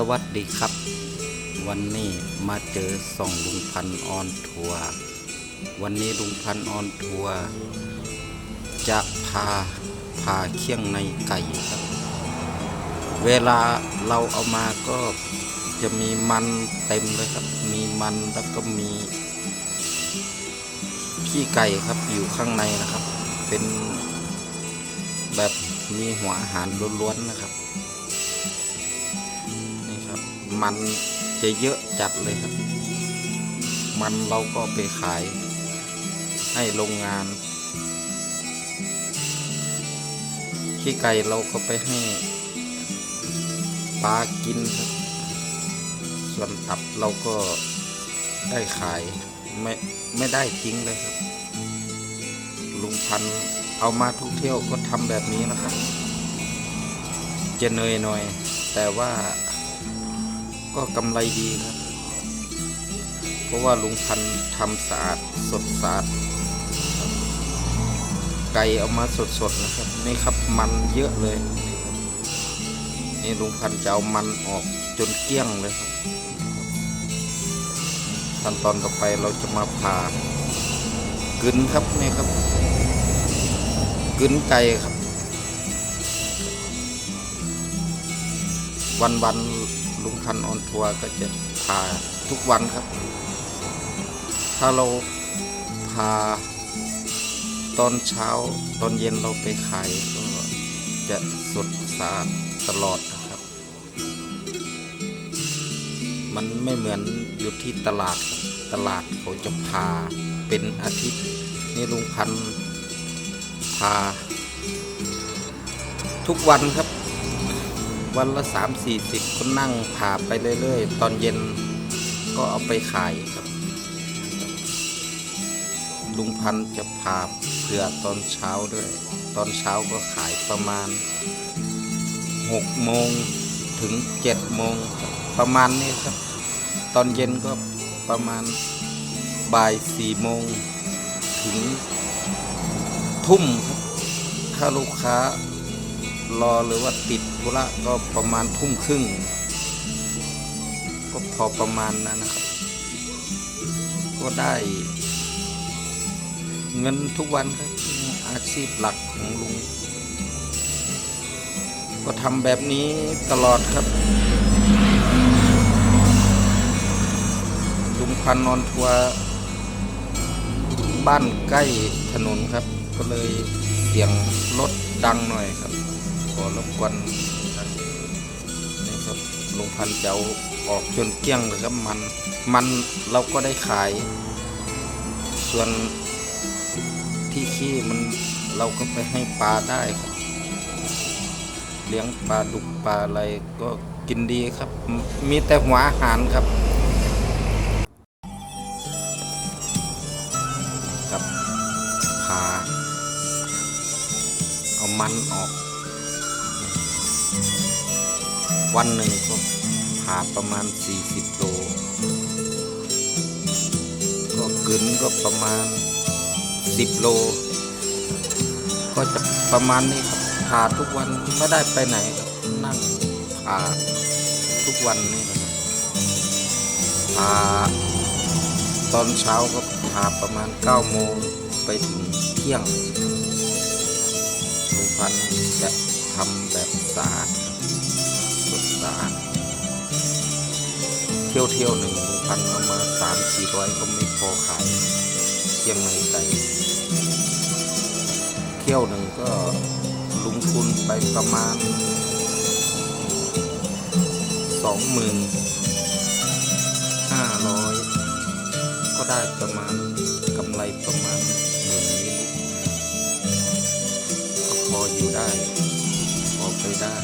สวัสดีครับ วันนี้มาเจอส่องลุงพันออนทัวร์วันนี้ลุงพันออนทัวร์จะพาพาเคี่ยงในไก่ครับ เวลาเราเอามาก็จะมีมันเต็มเลยครับ มีมันแล้วก็มีขี้ไก่ครับอยู่ข้างในนะครับ เป็นแบบมีหัวอาหารล้วนๆนะครับ มันจะเยอะจัดเลยครับ มันเราก็ไปขายให้โรงงาน ขี้ไก่เราก็ไปให้ปลากินครับ ส่วนตับเราก็ได้ขายไม่ไม่ได้ทิ้งเลยครับ ลุงพันเอามาทุกเที่ยวก็ทำแบบนี้นะครับ จะเหนื่อยหน่อย แต่ว่า ก็กำไรดีครับ เพราะว่าลุงพันทำสะอาดสดสะอาดไก่เอามาสดๆนะครับนี่ครับมันเยอะเลย นี่ลุงพันจะเอามันออกจนเกลี้ยงเลยขั้นตอนต่อไปเราจะมาผ่ากึนครับนี่ครับกึนไก่ครับ วันวัน พันออนทัวร์ก็จะพาทุกวันครับ ถ้าเราพาตอนเช้าตอนเย็นเราไปขายก็จะสดสะอาดตลอดนะครับ มันไม่เหมือนอยู่ที่ตลาดตลาดเขาจะพาเป็นอาทิตย์นี่ลุงพันพา ทุกวันครับ วันละสามสี่สิบก็นั่งผ่าไปเรื่อยๆ ตอนเย็นก็เอาไปขายครับ ลุงพันจะผ่าเผื่อตอนเช้าด้วย ตอนเช้าก็ขายประมาณหกโมงถึงเจ็ดโมงประมาณนี้ครับ ตอนเย็นก็ประมาณบ่ายสี่โมงถึงทุ่มครับถ้าลูกค้า รอหรือว่าติดธุระก็ประมาณทุ่มครึ่ง ก็พอประมาณนั้นนะครับ ก็ได้ เงินทุกวันครับอาชีพหลักของลุง ก็ทำแบบนี้ตลอดครับ ลุงพันนอนทัวร์บ้านใกล้ถนนครับ ก็เลยเสียงรถดังหน่อยครับ ขอรบกวนนี่ครับลุงพันธุ์จะเอาออกจนเกลี้ยงเลยครับมัน มันเราก็ได้ขาย ส่วนที่ขี้มันเราก็ไปให้ปลาได้ครับ เลี้ยงปลาดุกปลาอะไรก็กินดีครับ มีแต่หัวอาหารครับกับผ่าเอามันออก วันหนึ่งก็ผาประมาณ 40โลก็กึนก็ประมาณ 10 โล ก็จะประมาณนี้ครับผ่าทุกวันไม่ได้ไปไหนครับนั่งผ่าทุกวันนี่นะครับผ่าตอนเช้าก็ผ่าประมาณ 9 โมงไปถึงเที่ยงลุงพันจะทำแบบสะอาด ที่ยวเที่ยวหนึ่งลุงพันธุ์เอามาสามสี่ร้อยก็ไม่พอขายเที่ยงในไก่เที่ยวหนึ่งก็ลงทุนไปประมาณสองหมื่นห้าร้อยก็ได้ประมาณกำไรประมาณหมื่นนิดก็พออยู่ได้ พอไปได้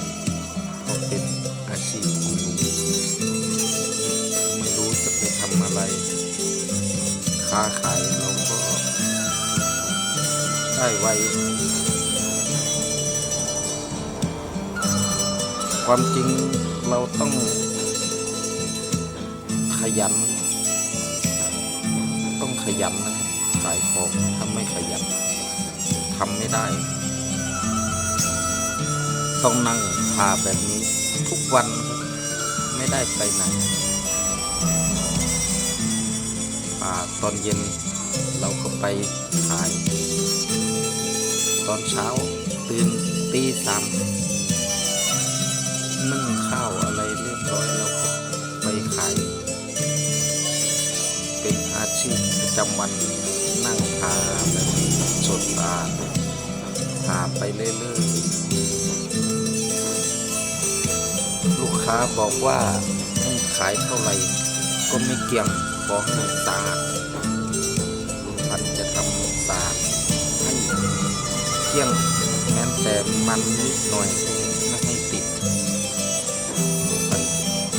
ก็เป็นาขายเราก็ได้ไวความจริงเราต้องขยัน ต้องขยันนะขายของถ้าไม่ขยันทำไม่ได้ ต้องนั่งพาแบบนี้ทุกวันไม่ได้ไปไหน ตอนเย็นเราก็ไปขาย ตอนเช้าตื่นตีสามนึ่งข้าวอะไรเรียบร้อยเราก็ไปขาย เป็นอาชีพประจำวันนั่งหาแบบสดตาหาไปเรื่อยๆลูกค้าบอกว่าขายเท่าไหร่ก็ไม่เกี่ยง ขอให้สะอาดลุงพันจะทำสะอาดให้เที่ยงแม้แต่มันนิดหน่อยไม่ให้ติดลุงพัน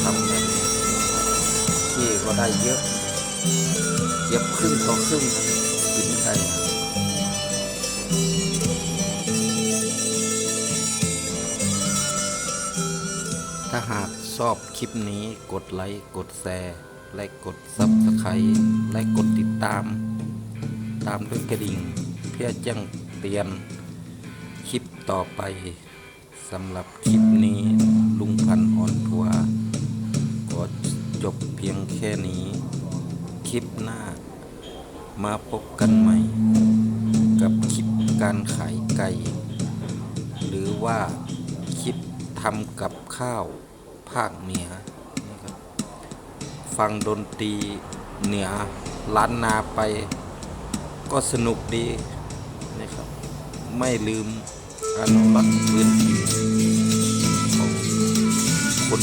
ทำแบบนี้ที่ก็ได้เยอะเย็บครึ่งต่อครึ่งกินไก่ถ้าหากชอบคลิปนี้กดไลค์ กดแชร์ และกดซับสไครต์และกดติดตาม ตามด้วยกระดิ่ง เพื่อแจ้งเตือนคลิปต่อไปสำหรับคลิปนี้ลุงพันธ์ออนทัวร์ก็จบเพียงแค่นี้ คลิปหน้า มาพบกันใหม่ กับคลิปการขายไก่ หรือว่าคลิปทำกับข้าวภาคเหนือ ฟังดนตรีเหนือล้านนาไป ก็สนุกดีนะครับ ไม่ลืมอนุรักษ์พื้นถิ่นของคน